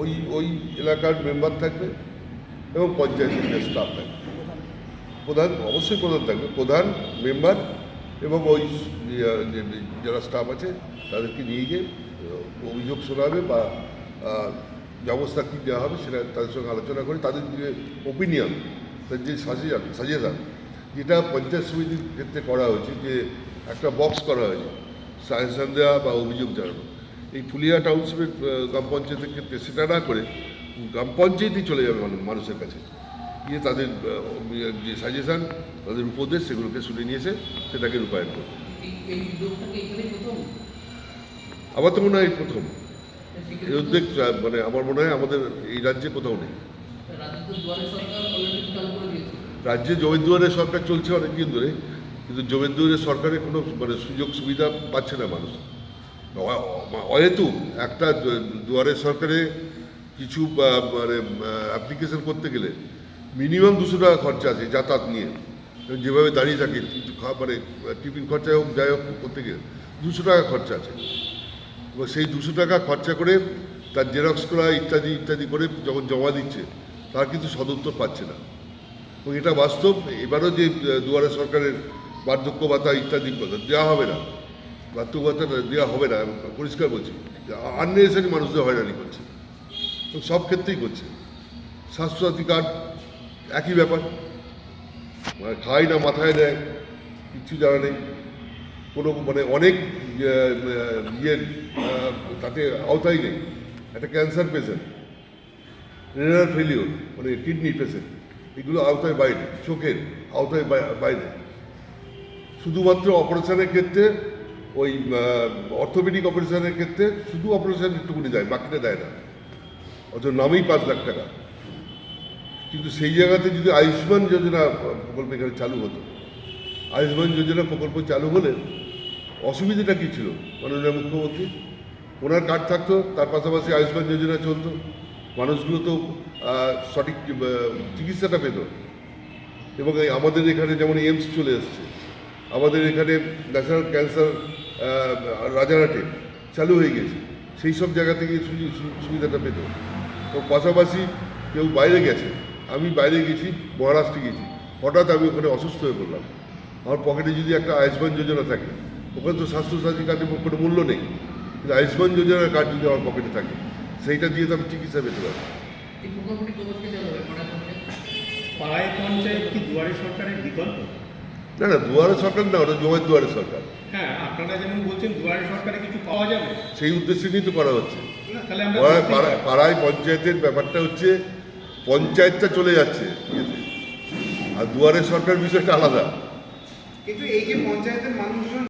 ওই ওই এলাকার মেম্বার থাকবে এবং পঞ্চায়েতের স্টাফ থাকবে। প্রধান, অবশ্যই প্রধান থাকবে। প্রধান, মেম্বার এবং ওই যারা স্টাফ আছে, তাদেরকে নিয়ে গিয়ে অভিযোগ শোনাবে বা ব্যবস্থা কী দেওয়া হবে সেটা তাদের সঙ্গে আলোচনা করে তাদের যে ওপিনিয়ন তাদের যে সাজেশন সাজেশন যেটা পঞ্চায়েত সমিতির ক্ষেত্রে করা হয়েছে, যে একটা বক্স করা হয়েছে সাজেশন দেওয়া বা অভিযোগ জানানো। এই ফুলিয়া টাউনশিপের গ্রাম পঞ্চায়েতের ক্ষেত্রে সেটা না করে গ্রাম পঞ্চায়েতই চলে যাবে মানুষ- মানুষের কাছে। গিয়ে তাদের যে সাজেশন তাদের উপদেশ সেগুলোকে শুনে নিয়ে এসে সেটাকে রূপায়ণ করবে। আমার তো মনে হয় প্রথম। এই উদ্যোগ মানে আমার মনে হয় আমাদের এই রাজ্যে কোথাও নেই। রাজ্য জমিদুয়ারের সরকার চলছে অনেকদিন ধরে কিন্তু জমিদুয়ারের সরকারের কোনো মানে সুযোগ সুবিধা পাচ্ছে না মানুষ। অহেতু একটা দুয়ারে সরকারে কিছু মানে অ্যাপ্লিকেশন করতে গেলে মিনিমাম দুশো টাকা খরচা আছে যাতায়াত নিয়ে। যেভাবে দাঁড়িয়ে থাকে মানে টিফিন খরচা হোক, যাই হোক করতে গেলে দুশো টাকা খরচা আছে। এবার সেই দুশো টাকা খরচা করে তার জেরক্স করা ইত্যাদি ইত্যাদি করে যখন জমা দিচ্ছে, তার কিন্তু সদুত্তর পাচ্ছে না। এবং এটা বাস্তব, এবারও যে দুয়ারে সরকারের বার্ধক্য ভাতা ইত্যাদি দেওয়া হবে না বার্ধক্য দেওয়া হবে না পরিষ্কার বলছি। আননেসারি মানুষদের হয়রানি করছে। এবং সব ক্ষেত্রেই করছে। স্বাস্থ্যসাথী কার্ড একই ব্যাপার। মানে খায় না মাথায় দেয় কিচ্ছু জানা নেই। কোনো মানে অনেক ইয়ে, ইয়ের তাতে আওতায় নেই। একটা ক্যান্সার পেশেন্ট রেনাল ফেলিওর মানে কিডনি পেশেন্ট এগুলো আওতায় বাইরে চোখের আওতায় বাই- বাইরে। শুধুমাত্র অপারেশনের ক্ষেত্রে ওই অর্থোপেডিক অপারেশনের ক্ষেত্রে শুধু অপারেশন একটুকুনি দেয়, বাকিটা দেয় না। অত নামেই পাঁচ লাখ টাকা। কিন্তু সেই জায়গাতে যদি আয়ুষ্মান যোজনা প্রকল্প এখানে চালু হতো, আয়ুষ্মান যোজনা প্রকল্প চালু হলে অসুবিধাটা কী ছিল? মাননীয় মুখ্যমন্ত্রী, ওনার কার্ড থাকতো, তার পাশাপাশি আয়ুষ্মান যোজনা চলতো, মানুষগুলো তো সঠিক চিকিৎসাটা পেত। এবং আমাদের এখানে যেমন এইমস চলে এসছে, আমাদের এখানে ন্যাশনাল ক্যান্সার রাজারহাটে চালু হয়ে গেছে সেই সব জায়গা থেকে সুবিধাটা পেত তো পাশাপাশি কেউ বাইরে গেছে। আমি বাইরে গেছি মহারাষ্ট্রে গেছি। হঠাৎ আমি ওখানে অসুস্থ হয়ে পড়লাম। আমার পকেটে যদি একটা আয়ুষ্মান যোজনা থাকে ওখানে তো স্বাস্থ্যসাথী কার্ডের কোনো মূল্য নেই। কিন্তু আয়ুষ্মান যোজনার কার্ড যদি আমার পকেটে থাকে সেইটা দিয়ে তো আমি চিকিৎসা পেতে পারি পাড়ায় পঞ্চায়েত কি দুয়ারে সরকারের বিকল্প? না না দুয়ারে সরকার না ওটা জমির দুয়ারে সরকার। হ্যাঁ আপনারা যেমন বলছেন দুয়ারে সরকারে কিছু পাওয়া যাবে? সেই উদ্দেশ্যে নিয়ে তো করা হচ্ছে। পাড়ায় পঞ্চায়েতের ব্যাপারটা হচ্ছে পঞ্চায়েতটা চলে যাচ্ছে। আর দুয়ারে সরকার বিষয়টা আলাদা। কিন্তু এই যে পঞ্চায়েতের মানুষজন